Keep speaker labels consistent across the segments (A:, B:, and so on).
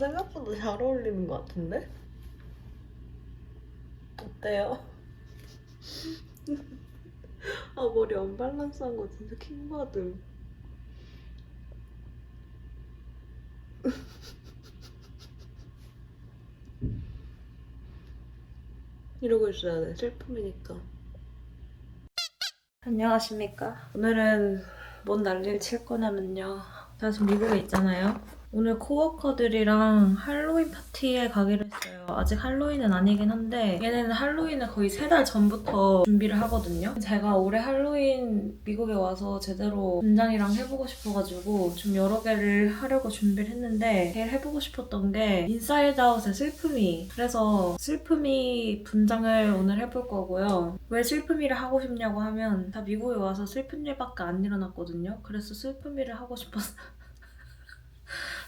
A: 아, 생각보다 잘 어울리는 것 같은데? 어때요? 아 머리 언밸런스한 거 진짜 킹받음. 이러고 있어야 돼. 슬픔이니까. 안녕하십니까? 오늘은 뭔 난리를 칠 거냐면요. 저 지금 미국에 있잖아요 오늘 코워커들이랑 할로윈 파티에 가기로 했어요. 아직 할로윈은 아니긴 한데 얘네는 할로윈을 거의 세 달 전부터 준비를 하거든요. 제가 올해 할로윈 미국에 와서 제대로 분장이랑 해보고 싶어가지고 좀 여러 개를 하려고 준비를 했는데 제일 해보고 싶었던 게 인사이드 아웃의 슬픔이 그래서 슬픔이 분장을 오늘 해볼 거고요. 왜 슬픔이를 하고 싶냐고 하면 다 미국에 와서 슬픈 일밖에 안 일어났거든요. 그래서 슬픔이를 하고 싶어서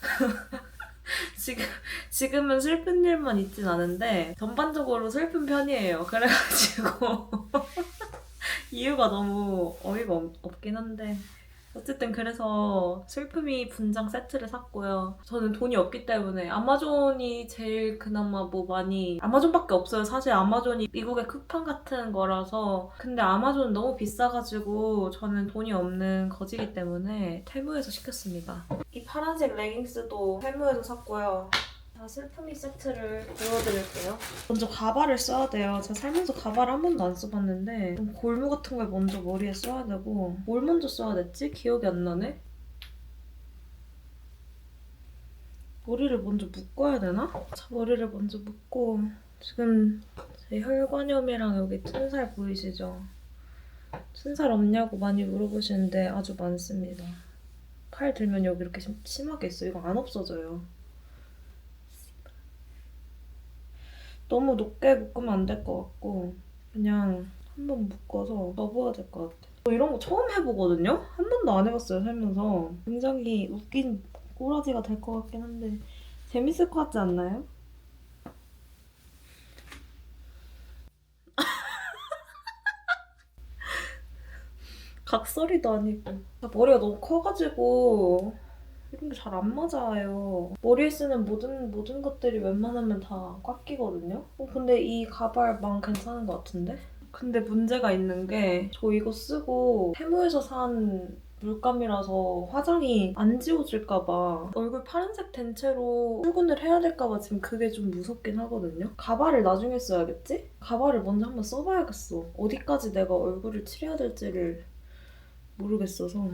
A: 지금 지금은 슬픈 일만 있진 않은데 전반적으로 슬픈 편이에요. 그래가지고 이유가 너무 어이가 없, 없긴 한데 어쨌든 그래서 슬픔이 분장 세트를 샀고요. 저는 돈이 없기 때문에 아마존이 제일 그나마 뭐 많이 아마존밖에 없어요. 사실 아마존이 미국의 쿠팡 같은 거라서 근데 아마존 너무 비싸가지고 저는 돈이 없는 거지기 때문에 테무에서 시켰습니다. 이 파란색 레깅스도 테무에서 샀고요. 자, 슬픔이 세트를 보여드릴게요. 먼저 가발을 써야 돼요. 제가 살면서 가발을 한 번도 안 써봤는데 좀 골무 같은 걸 먼저 머리에 써야 되고 뭘 먼저 써야 됐지? 기억이 안 나네? 머리를 먼저 묶어야 되나? 자, 머리를 먼저 묶고 지금 제 혈관염이랑 여기 튼살 보이시죠? 튼살 없냐고 많이 물어보시는데 아주 많습니다. 팔 들면 여기 이렇게 심- 심하게 있어요. 이거 안 없어져요. 너무 높게 묶으면 안 될 것 같고 그냥 한번 묶어서 접어야 될 것 같아. 저 이런 거 처음 해보거든요? 한 번도 안 해봤어요 살면서. 굉장히 웃긴 꼬라지가 될 것 같긴 한데 재밌을 것 같지 않나요? 각설이도 아니고 머리가 너무 커가지고 이런 게 잘 안 맞아요. 머리에 쓰는 모든 모든 것들이 웬만하면 다 꽉 끼거든요. 어, 근데 이 가발망 괜찮은 것 같은데? 근데 문제가 있는 게 저 이거 쓰고 테무에서 산 물감이라서 화장이 안 지워질까봐 얼굴 파란색 된 채로 출근을 해야 될까봐 지금 그게 좀 무섭긴 하거든요. 가발을 나중에 써야겠지? 가발을 먼저 한번 써봐야겠어. 어디까지 내가 얼굴을 칠해야 될지를 모르겠어서.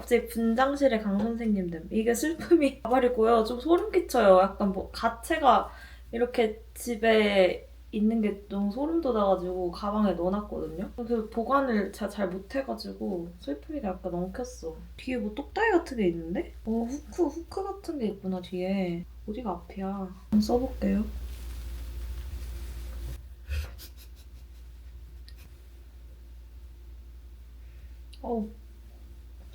A: 갑자기 분장실에 강 선생님 됨. 이게 슬픔이 가발이고요. 좀 소름 끼쳐요. 약간 뭐 가채가 이렇게 집에 있는 게 너무 소름 돋아가지고 가방에 넣어놨거든요. 그래서 보관을 제가 잘 못해가지고 슬픔이가 약간 엉켰어. 뒤에 뭐 똑다리 같은 게 있는데? 어 후크 후크 같은 게 있구나 뒤에. 어디가 앞이야? 한번 써볼게요. 어우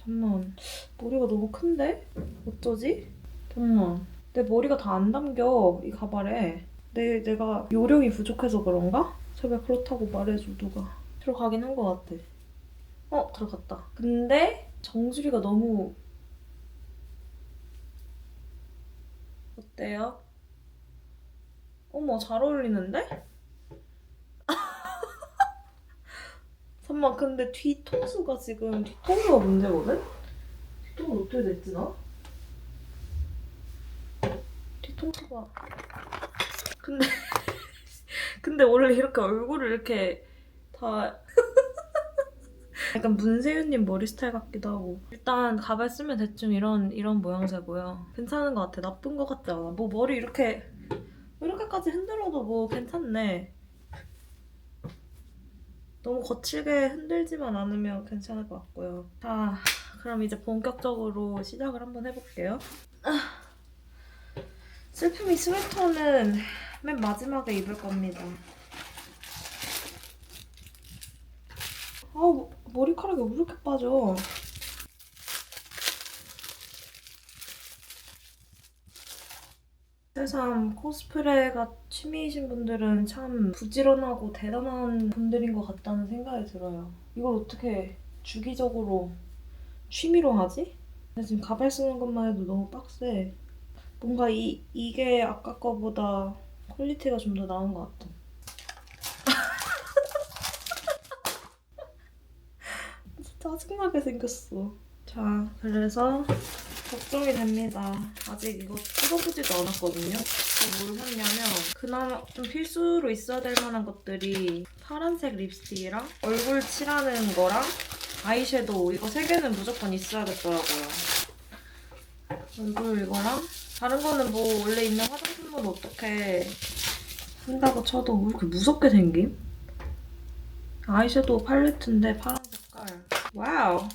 A: 잠만 머리가 너무 큰데? 어쩌지? 잠만 내 머리가 다 안 담겨 이 가발에 내, 내가 요령이 부족해서 그런가? 제발 그렇다고 말해줘 누가 들어가긴 한 것 같아 어 들어갔다 근데 정수리가 너무 어때요? 어머 잘 어울리는데? 잠만 근데 뒤통수가 지금 뒤통수가 문제거든? 뒤통수 어떻게 됐지 나? 뒤통수가. 근데 근데 원래 이렇게 얼굴을 이렇게 다 약간 문세윤님 머리 스타일 같기도 하고. 일단 가발 쓰면 대충 이런 이런 모양새고요 괜찮은 것 같아. 나쁜 것 같지 않아. 뭐 머리 이렇게 이렇게까지 흔들어도 뭐 괜찮네 너무 거칠게 흔들지만 않으면 괜찮을 것 같고요 자 그럼 이제 본격적으로 시작을 한번 해볼게요 아, 슬픔이 스웨터는 맨 마지막에 입을 겁니다. 아우 머리카락이 왜 이렇게 빠져? 새삼 코스프레가 취미이신 분들은 참 부지런하고 대단한 분들인 것 같다는 생각이 들어요. 이걸 어떻게 주기적으로 취미로 하지? 근데 지금 가발 쓰는 것만 해도 너무 빡세. 뭔가 이, 이게 아까 거보다 퀄리티가 좀 더 나은 것 같아. 진짜 짜증나게 생겼어. 자, 그래서 걱정이 됩니다. 아직 이거 뜯어보지도 않았거든요. 뭘 샀냐면 그나마 좀 필수로 있어야 될 만한 것들이 파란색 립스틱이랑 얼굴 칠하는 거랑 아이섀도우 이거 세 개는 무조건 있어야겠더라고요. 얼굴 이거랑 다른 거는 뭐 원래 있는 화장품은 어떻게 쓴다고 쳐도 왜 이렇게 무섭게 생김? 아이섀도우 팔레트인데 파란 색깔. 와우.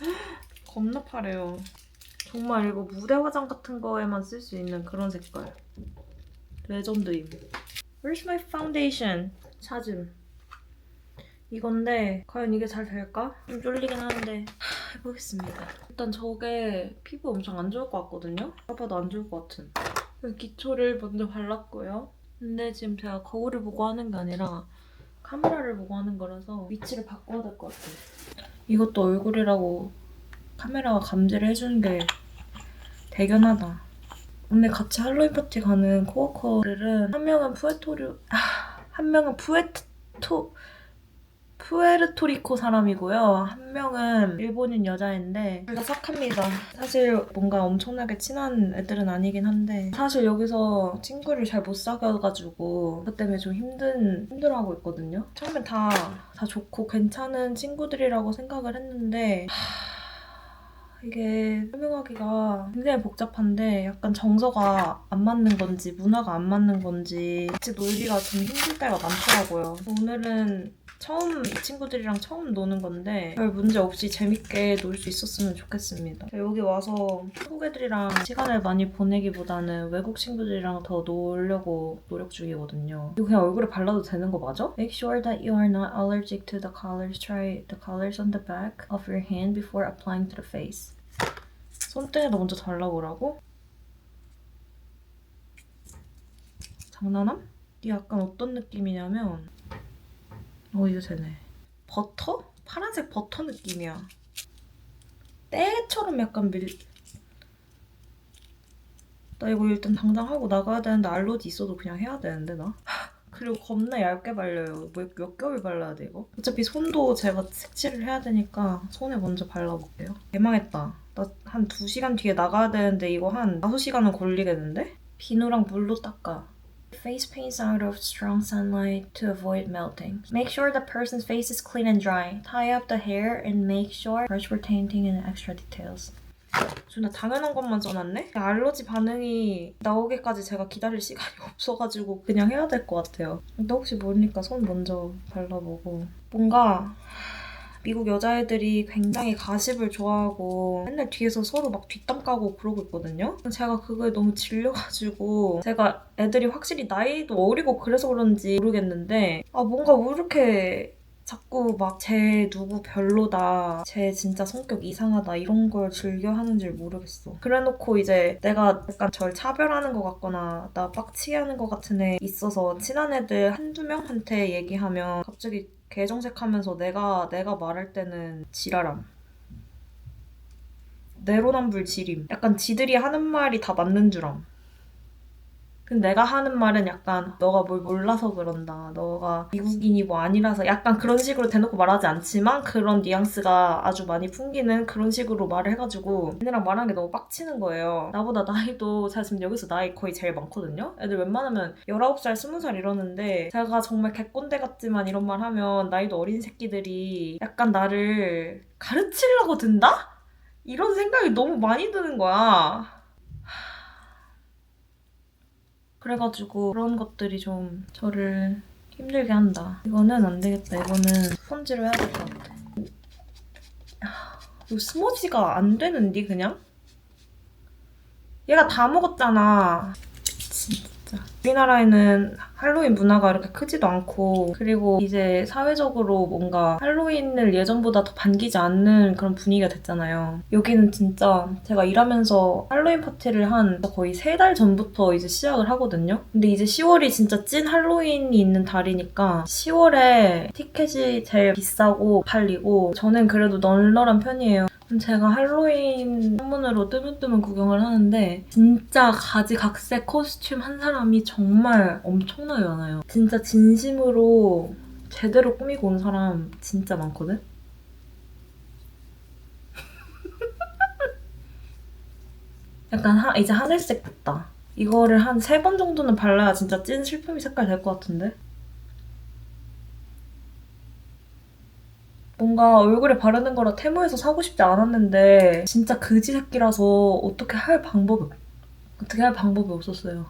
A: 겁나 파래요. 정말 이거 무대 화장 같은 거에만 쓸 수 있는 그런 색깔. 레전드임. Where's my foundation? 찾음. 이건데 과연 이게 잘 될까? 좀 쫄리긴 하는데 하, 해보겠습니다. 일단 저게 피부 엄청 안 좋을 것 같거든요? 봐봐도 안 좋을 것 같은. 기초를 먼저 발랐고요. 근데 지금 제가 거울을 보고 하는 게 아니라 카메라를 보고 하는 거라서 위치를 바꿔야 될 것 같아요. 이것도 얼굴이라고 카메라가 감지를 해주는 게 대견하다. 오늘 같이 할로윈 파티 가는 코워커들은 한 명은 푸에토리 아, 한 명은 푸에토 푸에르토리코 사람이고요. 한 명은 일본인 여자인데 둘다 싹합니다. 사실 뭔가 엄청나게 친한 애들은 아니긴 한데 사실 여기서 친구를 잘 못 사귀어가지고 그것 때문에 좀 힘든 힘들어하고 있거든요. 처음엔 다 다 좋고 괜찮은 친구들이라고 생각을 했는데 하, 이게 설명하기가 굉장히 복잡한데 약간 정서가 안 맞는 건지 문화가 안 맞는 건지 같이 놀기가 좀 힘들 때가 많더라고요. 오늘은 처음 이 친구들이랑 처음 노는 건데 별 문제 없이 재밌게 놀 수 있었으면 좋겠습니다. 여기 와서 한국 애들이랑 시간을 많이 보내기보다는 외국 친구들이랑 더 놀려고 노력 중이거든요. 이거 그냥 얼굴에 발라도 되는 거 맞아? Make sure that you are not allergic to the colors. Try the colors on the back of your hand before applying to the face. 손등에다 먼저 발라보라고? 장난함? 이게 약간 어떤 느낌이냐면 어 이거 되네. 버터? 파란색 버터 느낌이야. 때처럼 약간 밀. 나 이거 일단 당장 하고 나가야 되는데 알러지 있어도 그냥 해야 되는데 나. 그리고 겁나 얇게 발려요. 몇, 몇 개월 발라야 돼 이거? 어차피 손도 제가 색칠을 해야 되니까 손에 먼저 발라볼게요. 대망했다. 나 한 2시간 뒤에 나가야 되는데 이거 한 5시간은 걸리겠는데? 비누랑 물로 닦아. Face paints out of strong sunlight to avoid melting. Make sure the person's face is clean and dry. Tie up the hair and make sure brush for tainting and extra details. 존나 당연한 것만 써놨네? 알러지 반응이 나오기까지 제가 기다릴 시간이 없어가지고 그냥 해야 될 것 같아요. 근데 혹시 모르니까 손 먼저 발라보고. 뭔가 미국 여자애들이 굉장히 가십을 좋아하고 맨날 뒤에서 서로 막 뒷담 까고 그러고 있거든요. 제가 그거에 너무 질려가지고 제가 애들이 확실히 나이도 어리고 그래서 그런지 모르겠는데 아 뭔가 왜 이렇게 자꾸 막 쟤 누구 별로다, 쟤 진짜 성격 이상하다 이런 걸 즐겨 하는지 모르겠어. 그래놓고 이제 내가 약간 절 차별하는 것 같거나 나 빡치게 하는 것 같은 애 있어서 친한 애들 한두 명한테 얘기하면 갑자기 개정색하면서 내가 내가 말할 때는 지랄함. 내로남불 지림. 약간 지들이 하는 말이 다 맞는 줄 암. 근데 내가 하는 말은 약간 너가 뭘 몰라서 그런다. 너가 미국인이 뭐 아니라서 약간 그런 식으로 대놓고 말하지 않지만 그런 뉘앙스가 아주 많이 풍기는 그런 식으로 말을 해가지고 얘네랑 말하는 게 너무 빡치는 거예요. 나보다 나이도 제가 지금 여기서 나이 거의 제일 많거든요. 애들 웬만하면 19살, 20살 이러는데 제가 정말 개꼰대 같지만 이런 말 하면 나이도 어린 새끼들이 약간 나를 가르치려고 든다? 이런 생각이 너무 많이 드는 거야. 그래가지고 그런 것들이 좀 저를 힘들게 한다. 이거는 안 되겠다. 이거는 스펀지로 해야 될 것 같아. 아, 이거 스머지가 안 되는데 그냥? 얘가 다 먹었잖아. 우리나라에는 할로윈 문화가 이렇게 크지도 않고 그리고 이제 사회적으로 뭔가 할로윈을 예전보다 더 반기지 않는 그런 분위기가 됐잖아요. 여기는 진짜 제가 일하면서 할로윈 파티를 한 거의 세 달 전부터 이제 시작을 하거든요. 근데 이제 10월이 진짜 찐 할로윈이 있는 달이니까 10월에 티켓이 제일 비싸고 팔리고 저는 그래도 널널한 편이에요. 제가 할로윈 한문으로 뜨문뜨문 구경을 하는데 진짜 가지각색 코스튬 한 사람이 정말 엄청나게 많아요. 진짜 진심으로 제대로 꾸미고 온 사람 진짜 많거든? 약간 하, 이제 하늘색 됐다. 이거를 한 세 번 정도는 발라야 진짜 찐 실품이 색깔 될 것 같은데? 뭔가 얼굴에 바르는 거라 테무에서 사고 싶지 않았는데 진짜 그지 새끼라서 어떻게 할 방법이 없- 어떻게 할 방법이 없었어요.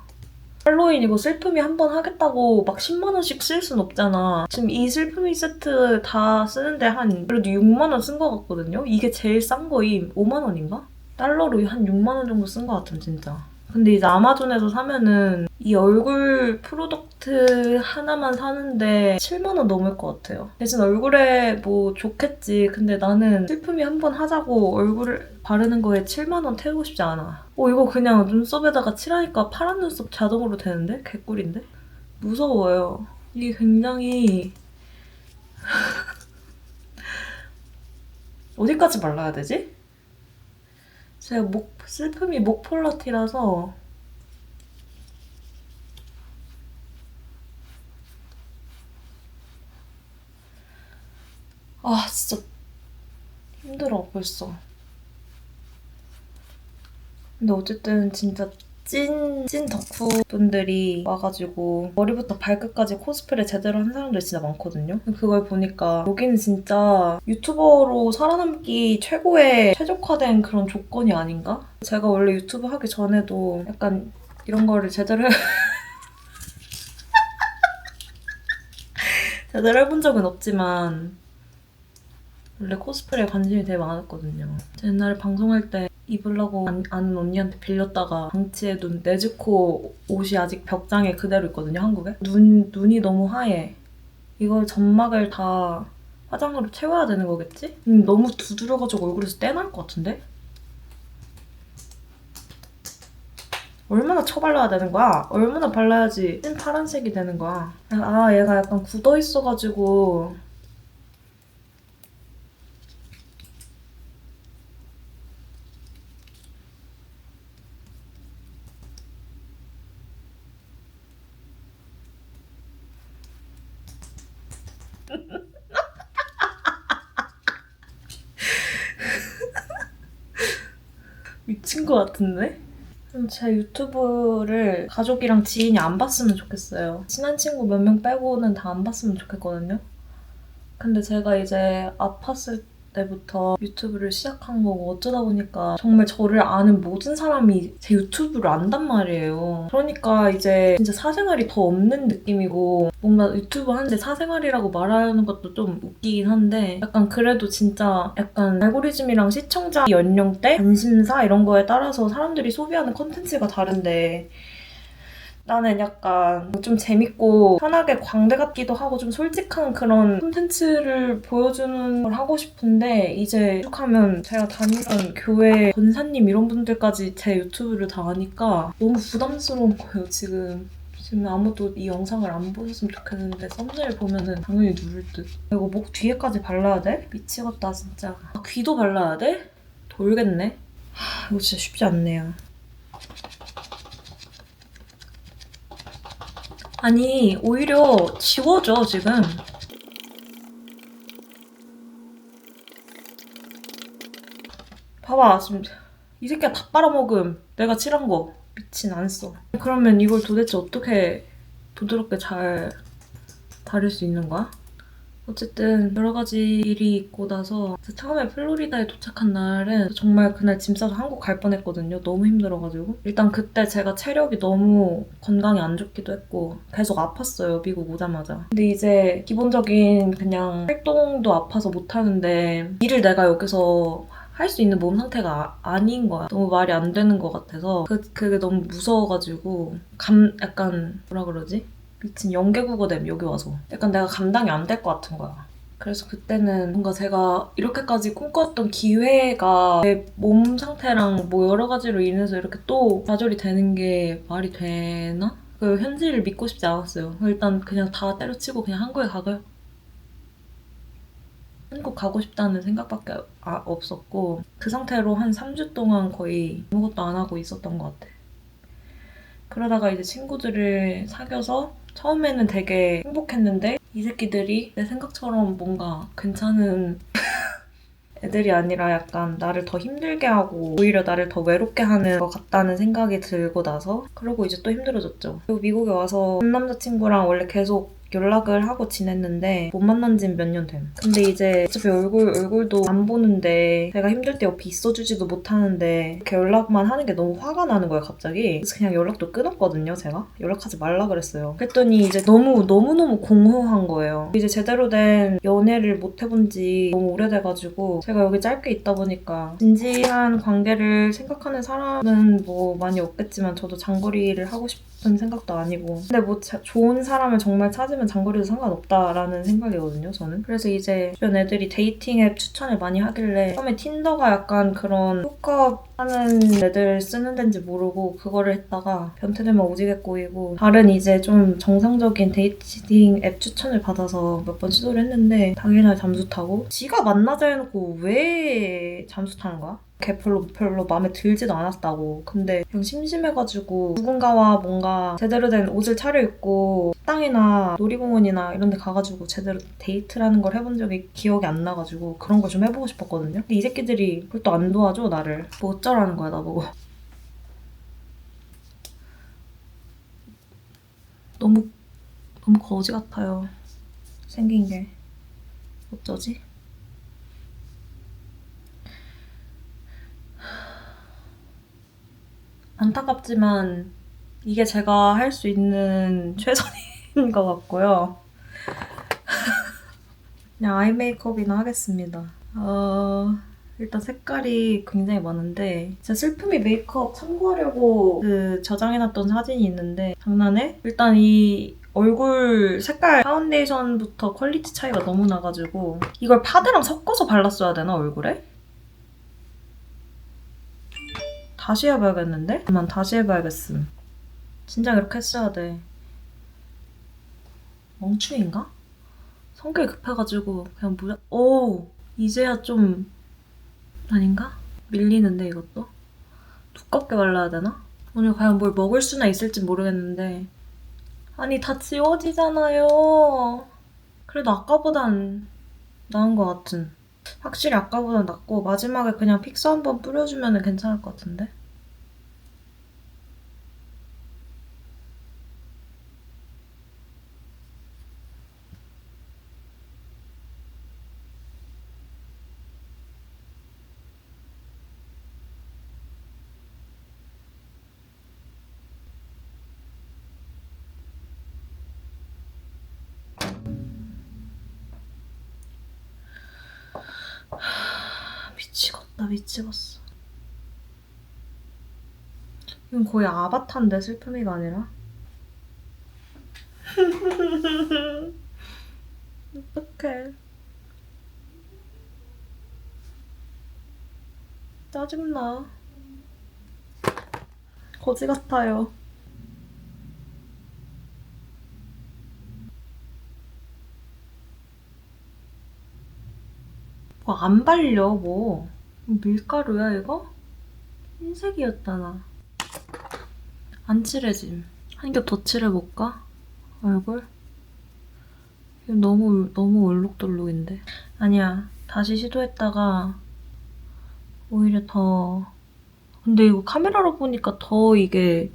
A: 할로윈 이거 슬픔이 한 번 하겠다고 막 10만 원씩 쓸 순 없잖아. 지금 이 슬픔이 세트 다 쓰는데 한 그래도 6만 원쓴거 같거든요. 이게 제일 싼 거임 5만 원인가? 달러로 한 6만 원 정도 쓴거 같은 진짜. 근데 이제 아마존에서 사면은 이 얼굴 프로덕트 하나만 사는데 7만 원 넘을 것 같아요. 대신 얼굴에 뭐 좋겠지. 근데 나는 슬픔이 한 번 하자고 얼굴을 바르는 거에 7만 원 태우고 싶지 않아. 어 이거 그냥 눈썹에다가 칠하니까 파란 눈썹 자동으로 되는데? 개꿀인데? 무서워요. 이게 굉장히 어디까지 발라야 되지? 제가 목 슬픔이 목폴라티라서 아 진짜 힘들어 벌써. 근데 어쨌든 진짜 찐, 찐 덕후 분들이 와가지고 머리부터 발끝까지 코스프레 제대로 한 사람들 진짜 많거든요. 그걸 보니까 여기는 진짜 유튜버로 살아남기 최고의 최적화된 그런 조건이 아닌가? 제가 원래 유튜브 하기 전에도 약간 이런 거를 제대로 해... 제대로 해본 적은 없지만 원래 코스프레에 관심이 되게 많았거든요. 저 옛날에 방송할 때 입으려고 안- 아는 언니한테 빌렸다가 방치해 둔 네즈코 옷이 아직 벽장에 그대로 있거든요, 한국에. 눈, 눈이 너무 하얘. 이걸 점막을 다 화장으로 채워야 되는 거겠지? 음, 너무 두드려가지고 얼굴에서 떼날 것 같은데? 얼마나 쳐발라야 되는 거야? 얼마나 발라야지 찐 파란색이 되는 거야? 아, 얘가 약간 굳어 있어가지고 미친 것 같은데? 음, 제 유튜브를 가족이랑 지인이 안 봤으면 좋겠어요. 친한 친구 몇 명 빼고는 다 안 봤으면 좋겠거든요. 근데 제가 이제 아팠을 때부터 유튜브를 시작한 거고 어쩌다 보니까 정말 저를 아는 모든 사람이 제 유튜브를 안단 말이에요. 그러니까 이제 진짜 사생활이 더 없는 느낌이고 뭔가 유튜브 하는데 사생활이라고 말하는 것도 좀 웃기긴 한데 약간 그래도 진짜 약간 알고리즘이랑 시청자 연령대, 관심사 이런 거에 따라서 사람들이 소비하는 컨텐츠가 다른데 나는 약간 좀 재밌고 편하게 광대 같기도 하고 좀 솔직한 그런 콘텐츠를 보여주는 걸 하고 싶은데 이제 쭉 하면 제가 다니던 교회 권사님 이런 분들까지 제 유튜브를 다 아니까 너무 부담스러운 거예요. 지금 지금 아무도 이 영상을 안 보셨으면 좋겠는데 썸네일 보면은 당연히 누를 듯. 이거 목 뒤에까지 발라야 돼? 미치겠다 진짜. 아, 귀도 발라야 돼? 돌겠네? 하, 이거 진짜 쉽지 않네요 아니 오히려 지워져 지금 봐봐 지금 이 새끼가 다 빨아먹음 내가 칠한 거 미친 안 써. 그러면 이걸 도대체 어떻게 부드럽게 잘 다릴 수 있는 거야? 어쨌든 여러 가지 일이 있고 나서 처음에 플로리다에 도착한 날은 정말 그날 짐 싸서 한국 갈 뻔했거든요. 너무 힘들어가지고. 일단 그때 제가 체력이 너무 건강이 안 좋기도 했고 계속 아팠어요. 미국 오자마자. 근데 이제 기본적인 그냥 활동도 아파서 못하는데 일을 내가 여기서 할수 있는 몸 상태가 아, 닌 거야. 너무 말이 안 되는 것 같아서 그, 그게 너무 무서워가지고 감 약간 뭐라 그러지? 미친 연계국어됨 여기 와서 약간 내가 감당이 안 될 것 같은 거야. 그래서 그때는 뭔가 제가 이렇게까지 꿈꿨던 기회가 내몸 상태랑 뭐 여러 가지로 인해서 이렇게 또 좌절이 되는 게 말이 되나? 그 현실을 믿고 싶지 않았어요. 일단 그냥 다 때려치고 그냥 한국에 가고요. 한국 가고 싶다는 생각밖에 아- 없었고 그 상태로 한 3주 동안 거의 아무것도 안 하고 있었던 것 같아. 그러다가 이제 친구들을 사귀어서 처음에는 되게 행복했는데 이 새끼들이 내 생각처럼 뭔가 괜찮은 애들이 아니라 약간 나를 더 힘들게 하고 오히려 나를 더 외롭게 하는 것 같다는 생각이 들고 나서 그러고 이제 또 힘들어졌죠. 그리고 미국에 와서 전 남자친구랑 원래 계속 연락을 하고 지냈는데 못 만난 지 몇 년 됨. 근데 이제 어차피 얼굴 얼굴도 안 보는데 제가 힘들 때 옆에 있어주지도 못하는데 이렇게 연락만 하는 게 너무 화가 나는 거예요 갑자기. 그래서 그냥 연락도 끊었거든요 제가. 연락하지 말라 그랬어요. 그랬더니 이제 너무 너무 너무 공허한 거예요. 이제 제대로 된 연애를 못 해본 지 너무 오래돼가지고 제가 여기 짧게 있다 보니까 진지한 관계를 생각하는 사람은 뭐 많이 없겠지만 저도 장거리를 하고 싶은 생각도 아니고 근데 뭐 자- 좋은 사람을 정말 찾으면 장거리도 상관없다라는 생각이거든요 저는 그래서 이제 주변 애들이 데이팅 앱 추천을 많이 하길래 처음에 틴더가 약간 그런 훅업 하는 애들 쓰는 데인지 모르고 그거를 했다가 변태되면 오지게 꼬이고 다른 이제 좀 정상적인 데이팅 앱 추천을 받아서 몇 번 시도를 했는데 당일날 잠수 타고 지가 만나자 해놓고 왜 잠수 타는 거야? 걔 별로 별로 마음에 들지도 않았다고. 근데 그냥 심심해가지고 누군가와 뭔가 제대로 된 옷을 차려입고 식당이나 놀이공원이나 이런 데 가가지고 제대로 데이트라는 걸 해본 적이 기억이 안 나가지고 그런 걸 좀 해보고 싶었거든요. 근데 이 새끼들이 그걸 또 안 도와줘 나를. 뭐 어쩌라는 거야 나보고. 너무 너무 거지 같아요. 생긴 게 어쩌지? 안타깝지만 이게 제가 할 수 있는 최선인 것 같고요. 그냥 아이 메이크업이나 하겠습니다. 어, 일단 색깔이 굉장히 많은데 제가 슬픔이 메이크업 참고하려고 그 저장해놨던 사진이 있는데 장난해? 일단 이 얼굴 색깔 파운데이션부터 퀄리티 차이가 너무 나가지고 이걸 파데랑 섞어서 발랐어야 되나 얼굴에? 다시 해봐야겠는데? 난 다시 해봐야겠음. 진짜 그렇게 했어야 돼. 멍충인가? 성격이 급해가지고 그냥 무려 오 이제야 좀 아닌가? 밀리는데 이것도 두껍게 발라야 되나? 오늘 과연 뭘 먹을 수나 있을지 모르겠는데 아니 다 지워지잖아요. 그래도 아까보단 나은 것 같은. 확실히 아까보단 낫고 마지막에 그냥 픽스 한번 뿌려주면 괜찮을 것 같은데? 미치겠다 미치겠어. 이건 거의 아바타인데 슬픔이가 아니라? 어떡해. 짜증나. 거지 같아요. 뭐 안 발려 뭐 밀가루야 이거? 흰색이었잖아 안 칠해짐. 한 겹 더 칠해볼까? 얼굴? 너무 너무 얼룩덜룩인데. 아니야 다시 시도했다가 오히려 더. 근데 이거 카메라로 보니까 더 이게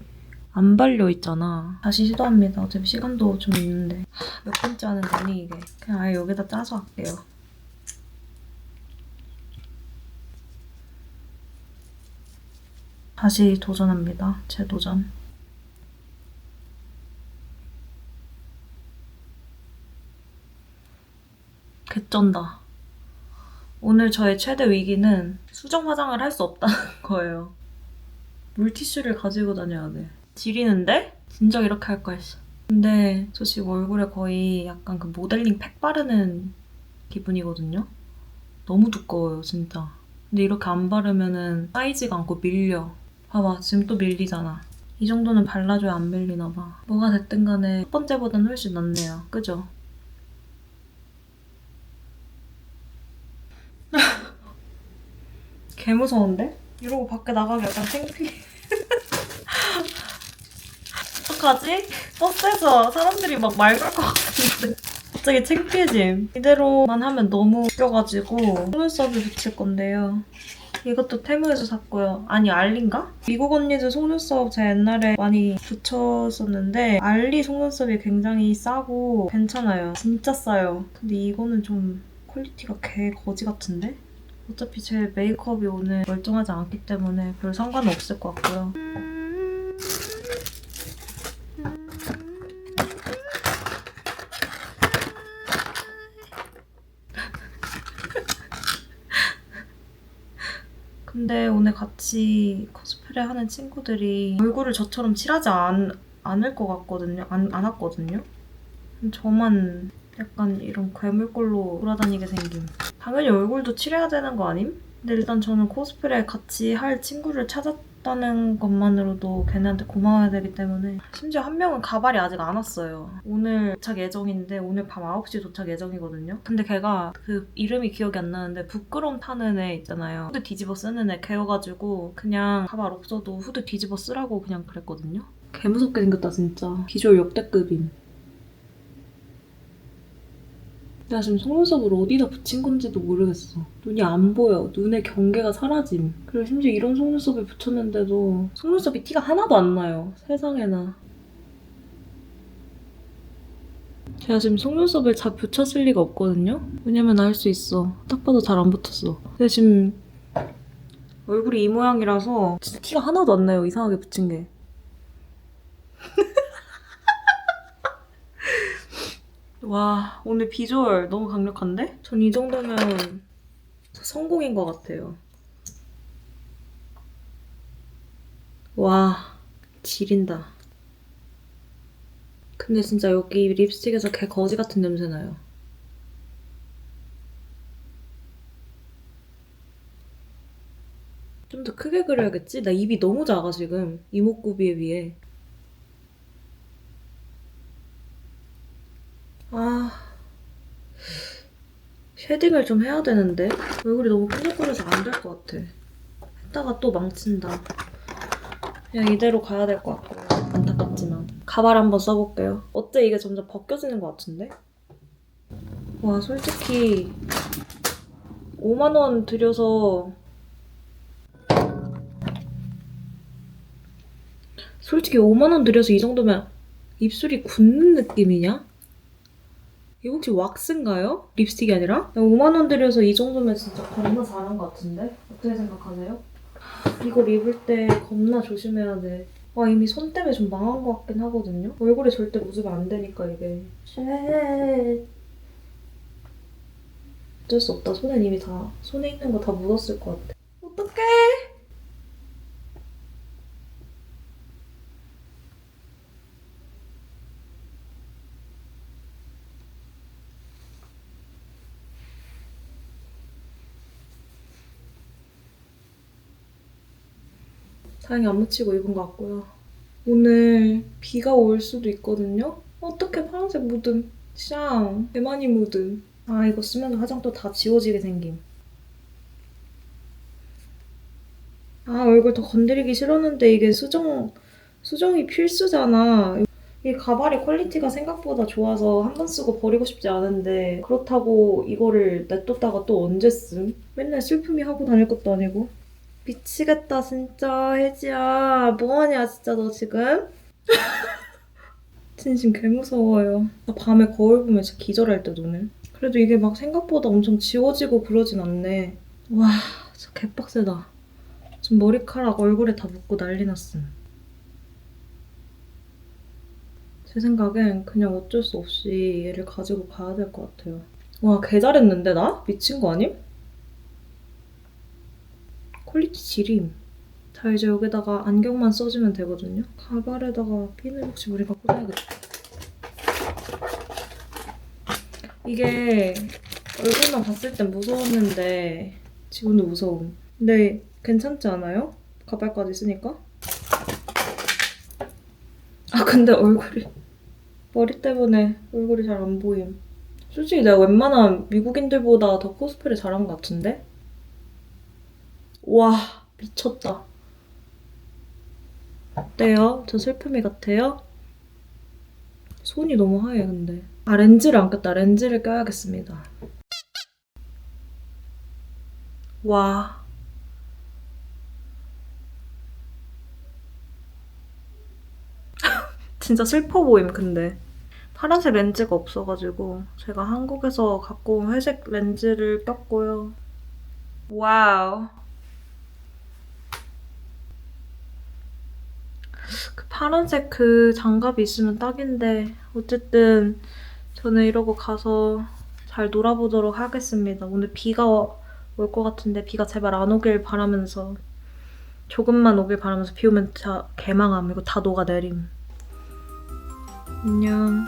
A: 안 발려 있잖아. 다시 시도합니다. 어차피 시간도 좀 있는데. 하, 몇 번째 하는 거니 이게? 그냥 아예 여기다 짜서 할게요 다시 도전합니다. 재도전. 개쩐다. 오늘 저의 최대 위기는 수정 화장을 할 수 없다는 거예요. 물티슈를 가지고 다녀야 돼. 지리는데? 진작 이렇게 할 거였어. 근데 저 지금 얼굴에 거의 약간 그 모델링 팩 바르는 기분이거든요. 너무 두꺼워요, 진짜. 근데 이렇게 안 바르면은 쌓이지가 않고 밀려. 봐봐, 지금 또 밀리잖아. 이 정도는 발라줘야 안 밀리나 봐. 뭐가 됐든 간에 첫 번째보단 훨씬 낫네요. 그죠? 개 무서운데? 이러고 밖에 나가기 약간 창피해. 어떡하지? 버스에서 사람들이 막 말 걸 것 같은데. 갑자기 창피해짐. 이대로만 하면 너무 웃겨가지고 속눈썹을 붙일 건데요. 이것도 테무에서 샀고요. 아니 알리인가? 미국 언니들 속눈썹 제가 옛날에 많이 붙였었는데 알리 속눈썹이 굉장히 싸고 괜찮아요. 진짜 싸요. 근데 이거는 좀 퀄리티가 개 거지 같은데? 어차피 제 메이크업이 오늘 멀쩡하지 않기 때문에 별 상관은 없을 것 같고요. 근데 오늘 같이 코스프레 하는 친구들이 얼굴을 저처럼 칠하지 않, 않을 것 같거든요. 안, 않았거든요. 저만 약간 이런 괴물꼴로 돌아다니게 생김. 당연히 얼굴도 칠해야 되는 거 아님? 근데 일단 저는 코스프레 같이 할 친구를 찾았 다는 것만으로도 걔네한테 고마워야 되기 때문에 심지어 한 명은 가발이 아직 안 왔어요. 오늘 도착 예정인데 오늘 밤 9시 도착 예정이거든요. 근데 걔가 그 이름이 기억이 안 나는데 부끄러움 타는 애 있잖아요. 후드 뒤집어 쓰는 애 걔여가지고 그냥 가발 없어도 후드 뒤집어 쓰라고 그냥 그랬거든요. 개무섭게 생겼다 진짜. 비주얼 역대급임. 내가 지금 속눈썹을 어디다 붙인 건지도 모르겠어. 눈이 안 보여. 눈의 경계가 사라짐. 그리고 심지어 이런 속눈썹을 붙였는데도 속눈썹이 티가 하나도 안 나요. 세상에나. 제가 지금 속눈썹을 잘 붙였을 리가 없거든요? 왜냐면 알 수 있어. 딱 봐도 잘 안 붙었어. 근데 지금 얼굴이 이 모양이라서 진짜 티가 하나도 안 나요. 이상하게 붙인 게. 와 오늘 비주얼 너무 강력한데? 전 이 정도면 성공인 것 같아요. 와 지린다. 근데 진짜 여기 립스틱에서 개 거지 같은 냄새 나요. 좀 더 크게 그려야겠지? 나 입이 너무 작아 지금 이목구비에 비해. 아 쉐딩을 좀 해야 되는데 얼굴이 너무 뾰족거려서 안 될 것 같아. 했다가 또 망친다. 그냥 이대로 가야 될 것 같고 안타깝지만 가발 한번 써볼게요. 어때 이게 점점 벗겨지는 것 같은데? 와 솔직히 5만 원 들여서 솔직히 5만 원 들여서 이 정도면 입술이 굳는 느낌이냐? 이거 혹시 왁스인가요? 립스틱이 아니라? 5만 원 들여서 이 정도면 진짜 겁나 잘한 것 같은데? 어떻게 생각하세요? 이거 입을 때 겁나 조심해야 돼. 와 이미 손 때문에 좀 망한 것 같긴 하거든요. 얼굴에 절대 묻으면 안 되니까 이게. 쉣. 어쩔 수 없다. 손에 이미 다 손에 있는 거 다 묻었을 것 같아. 어떡해? 다행히 안 묻히고 입은 것 같고요. 오늘 비가 올 수도 있거든요. 어떻게 파란색 묻음? 샹, 개 많이 묻음. 아 이거 쓰면 화장도 다 지워지게 생김. 아 얼굴 더 건드리기 싫었는데 이게 수정 수정이 필수잖아. 이 가발의 퀄리티가 생각보다 좋아서 한 번 쓰고 버리고 싶지 않은데 그렇다고 이거를 냅뒀다가 또 언제 쓴? 맨날 슬픔이 하고 다닐 것도 아니고. 미치겠다 진짜. 혜지야 뭐하냐 진짜 너 지금? 진심 개 무서워요. 나 밤에 거울 보면 진짜 기절할 듯 오늘. 그래도 이게 막 생각보다 엄청 지워지고 그러진 않네. 와 진짜 개빡세다. 지금 머리카락 얼굴에 다 묻고 난리 났음. 제 생각엔 그냥 어쩔 수 없이 얘를 가지고 가야 될 것 같아요. 와 개 잘했는데 나? 미친 거 아님? 퀄리티 지림. 자 이제 여기다가 안경만 써주면 되거든요. 가발에다가 핀을 혹시 우리가 꽂아야겠다. 이게 얼굴만 봤을 땐 무서웠는데 지금도 무서움. 근데 괜찮지 않아요? 가발까지 쓰니까? 아 근데 얼굴이 머리 때문에 얼굴이 잘 안 보임. 솔직히 내가 웬만한 미국인들보다 더 코스프레 잘한 것 같은데? 와 미쳤다. 어때요? 저 슬픔이 같아요? 손이 너무 하얘 근데. 아 렌즈를 안 꼈다. 렌즈를 껴야겠습니다. 와. 진짜 슬퍼 보임 근데. 파란색 렌즈가 없어가지고 제가 한국에서 갖고 온 회색 렌즈를 꼈고요. 와우. 그 파란색 그 장갑이 있으면 딱인데 어쨌든 저는 이러고 가서 잘 놀아보도록 하겠습니다. 오늘 비가 올 것 같은데 비가 제발 안 오길 바라면서 조금만 오길 바라면서 비 오면 진짜 개망함 이거 다 녹아내림. 안녕.